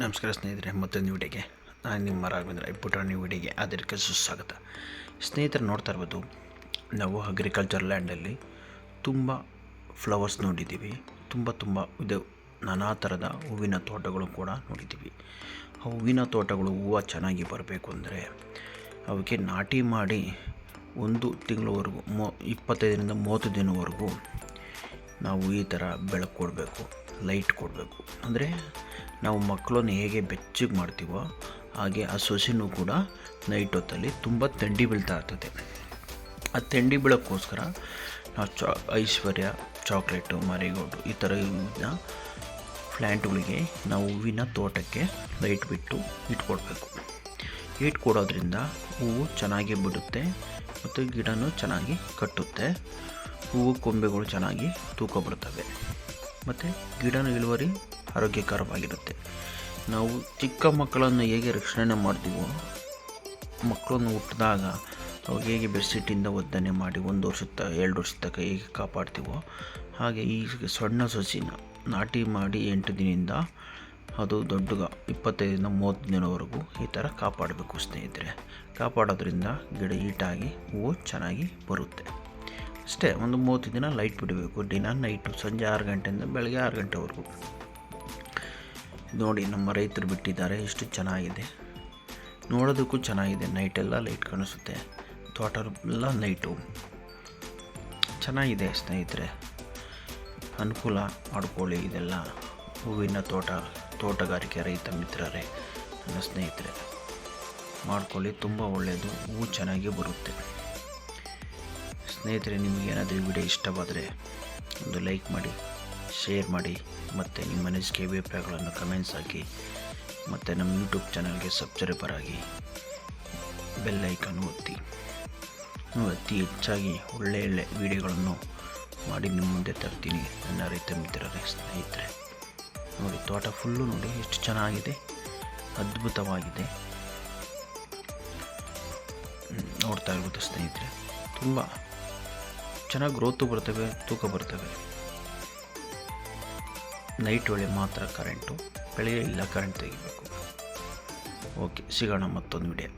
ನಮಸ್ಕಾರ ಸ್ನೇಹಿತರೆ ಮತ್ತೊಂದು ವಿಡಿಯೋಗೆ ನಾನು ನಿಮ್ಮ ರಾಘವೇಂದ್ರ ಪುಟಾಣಿ ವಿಡಿಯೋಗೆ ಅದಕ್ಕೆ ಸುಸ್ವಾಗತ. ಸ್ನೇಹಿತರು, ನೋಡ್ತಾ ಇರ್ಬೋದು, ನಾವು ಅಗ್ರಿಕಲ್ಚರ್ ಲ್ಯಾಂಡಲ್ಲಿ ತುಂಬ ಫ್ಲವರ್ಸ್ ನೋಡಿದ್ದೀವಿ. ತುಂಬ ತುಂಬ ಇದು ನಾನಾ ಥರದ ಹೂವಿನ ತೋಟಗಳು ಕೂಡ ನೋಡಿದ್ದೀವಿ. ಆ ಹೂವಿನ ತೋಟಗಳು ಹೂವು ಚೆನ್ನಾಗಿ ಬರಬೇಕು ಅಂದರೆ ಅವಕ್ಕೆ ನಾಟಿ ಮಾಡಿ ಒಂದು ತಿಂಗಳವರೆಗೂ, ಮೊ, ಇಪ್ಪತ್ತೈದರಿಂದ ಮೂವತ್ತು ದಿನವರೆಗೂ ನಾವು ಈ ಥರ ಬೆಳಕು ಕೊಡಬೇಕು ಲೈಟ್ ಕೊಡಬೇಕು. ಅಂದರೆ ನಾವು ಮಕ್ಕಳನ್ನು ಹೇಗೆ ಬೆಚ್ಚಗೆ ಮಾಡ್ತೀವೋ ಹಾಗೆ ಆ ಸೊಸೆನೂ ಕೂಡ ನೈಟ್ ಹೊತ್ತಲ್ಲಿ ತುಂಬ ಥಂಡಿ ಬೀಳ್ತಾ ಇರ್ತದೆ. ಆ ಥಂಡಿ ಬೀಳೋಕ್ಕೋಸ್ಕರ ನಾವು ಚಾ ಐಶ್ವರ್ಯ, ಚಾಕ್ಲೇಟು ಮರಿಗೋಡು ಈ ಥರ ಇವನ್ನ ಪ್ಲ್ಯಾಂಟ್ಗಳಿಗೆ ನಾವು ಹೂವಿನ ತೋಟಕ್ಕೆ ಲೈಟ್ ಬಿಟ್ಟು ಇಟ್ಕೊಡ್ಬೇಕು. ಇಟ್ಕೊಡೋದ್ರಿಂದ ಹೂವು ಚೆನ್ನಾಗಿ ಬಿಡುತ್ತೆ ಮತ್ತು ಗಿಡನೂ ಚೆನ್ನಾಗಿ ಕಟ್ಟುತ್ತೆ. ಹೂವು ಕೊಂಬೆಗಳು ಚೆನ್ನಾಗಿ ತೂಕ ಬರ್ತವೆ. ಮತ್ತು ಗಿಡನ ಇಳುವರಿ ಆರೋಗ್ಯಕರವಾಗಿರುತ್ತೆ. ನಾವು ಚಿಕ್ಕ ಮಕ್ಕಳನ್ನು ಹೇಗೆ ರಕ್ಷಣೆ ಮಾಡ್ತೀವೋ, ಮಕ್ಕಳನ್ನು ಹುಟ್ಟಿದಾಗ ಅವಾಗ ಹೇಗೆ ಬೆಡ್ಶೀಟಿಂದ ಒದ್ದನೆ ಮಾಡಿ ಒಂದು ವರ್ಷದ ಎರಡು ವರ್ಷದ ತನಕ ಹೇಗೆ ಕಾಪಾಡ್ತೀವೋ, ಹಾಗೆ ಈ ಸಣ್ಣ ಸಸಿನ ನಾಟಿ ಮಾಡಿ ಎಂಟು ದಿನದಿಂದ ಅದು ದೊಡ್ಡಗ ಇಪ್ಪತ್ತೈದರಿಂದ ಮೂವತ್ತು ದಿನವರೆಗೂ ಈ ಥರ ಕಾಪಾಡಬೇಕು ಸ್ನೇಹಿತರೆ. ಕಾಪಾಡೋದ್ರಿಂದ ಗಿಡ ಈಟಾಗಿ ಹೂವು ಚೆನ್ನಾಗಿ ಬರುತ್ತೆ. ಅಷ್ಟೇ, ಒಂದು ಮೂವತ್ತು ದಿನ ಲೈಟ್ ಬಿಡಬೇಕು. ದಿನ ನೈಟು ಸಂಜೆ ಆರು ಗಂಟೆಯಿಂದ ಬೆಳಗ್ಗೆ ಆರು ಗಂಟೆವರೆಗೂ. ನೋಡಿ, ನಮ್ಮ ರೈತರು ಬಿಟ್ಟಿದ್ದಾರೆ, ಎಷ್ಟು ಚೆನ್ನಾಗಿದೆ. ನೋಡೋದಕ್ಕೂ ಚೆನ್ನಾಗಿದೆ ನೈಟೆಲ್ಲ ಲೈಟ್ ಕಾಣಿಸುತ್ತೆ. ತೋಟ ಎಲ್ಲ ಲೈಟು ಚೆನ್ನಾಗಿದೆ ಸ್ನೇಹಿತರೆ. ಅನುಕೂಲ ಮಾಡ್ಕೊಳ್ಳಿ ಇದೆಲ್ಲ. ಹೂವಿನ ತೋಟ, ತೋಟಗಾರಿಕೆ ರೈತ ಮಿತ್ರರೇ, ನನ್ನ ಸ್ನೇಹಿತರೆ. ಮಾಡ್ಕೊಳ್ಳಿ, ತುಂಬ ಒಳ್ಳೆಯದು ಹೂವು ಚೆನ್ನಾಗಿ ಬರುತ್ತೆ. ಸ್ನೇಹಿತರೆ ನಿಮಗೇನಾದರೂ ಈ ವಿಡಿಯೋ ಇಷ್ಟವಾದರೆ ಒಂದು ಲೈಕ್ ಮಾಡಿ, ಶೇರ್ ಮಾಡಿ, ಮತ್ತು ನಿಮ್ಮ ಅನಿಸಿಕೆ ಅಭಿಪ್ರಾಯಗಳನ್ನು ಕಮೆಂಟ್ಸ್ ಹಾಕಿ, ಮತ್ತು ನಮ್ಮ ಯೂಟ್ಯೂಬ್ ಚಾನಲ್ಗೆ ಸಬ್ಸ್ಕ್ರೈಬರ್ ಆಗಿ ಬೆಲ್ ಐಕನ್ ಒತ್ತಿ. ಅತಿ ಹೆಚ್ಚಾಗಿ ಒಳ್ಳೆ ಒಳ್ಳೆ ವಿಡಿಯೋಗಳನ್ನು ಮಾಡಿ ನಿಮ್ಮ ಮುಂದೆ ತರ್ತೀನಿ ನನ್ನ ರೈತ ಮಿತ್ರರೇ, ಸ್ನೇಹಿತರೆ. ನೋಡಿ, ತೋಟ ಫುಲ್ಲು ನೋಡಿ ಎಷ್ಟು ಚೆನ್ನಾಗಿದೆ, ಅದ್ಭುತವಾಗಿದೆ. ನೋಡ್ತಾ ಇರ್ಬೋದು ಸ್ನೇಹಿತರೆ. ತುಂಬ ಚೆನ್ನಾಗಿ ಗ್ರೋತು ಬರ್ತವೆ, ತೂಕ ಬರ್ತವೆ. ನೈಟ್ ವೇಳೆ ಮಾತ್ರ ಕರೆಂಟು ಬೆಳಗ್ಗೆ ಇಲ್ಲ ಕರೆಂಟ್ ತೆಗಿಬೇಕು. ಓಕೆ ಸಿಗೋಣ ಮತ್ತೊಂದು ವಿಡಿಯೋ